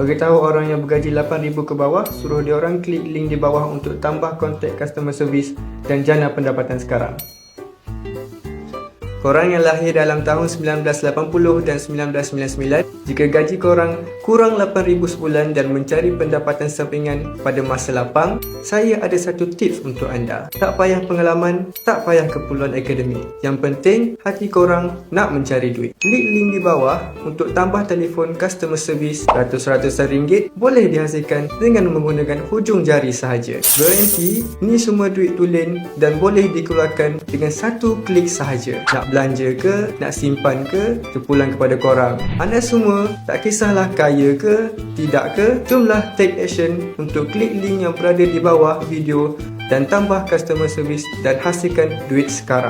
Beritahu orang yang bergaji RM8,000 ke bawah, suruh dia orang klik link di bawah untuk tambah kontak customer service dan jana pendapatan sekarang. Korang yang lahir dalam tahun 1980 dan 1999, jika gaji korang kurang 8000 sebulan dan mencari pendapatan sampingan pada masa lapang, saya ada satu tips untuk anda. Tak payah pengalaman, tak payah keperluan akademik. Yang penting, hati korang nak mencari duit. Klik link di bawah untuk tambah telefon customer service ratus-ratusan ringgit boleh dihasilkan dengan menggunakan hujung jari sahaja. Garanti, ni semua duit tulen dan boleh dikeluarkan dengan satu klik sahaja. Nak belanja ke, nak simpan ke, terpulang kepada korang. Anda semua tak kisahlah kaya ke, tidak ke, jomlah take action untuk klik link yang berada di bawah video dan tambah customer service dan hasilkan duit sekarang.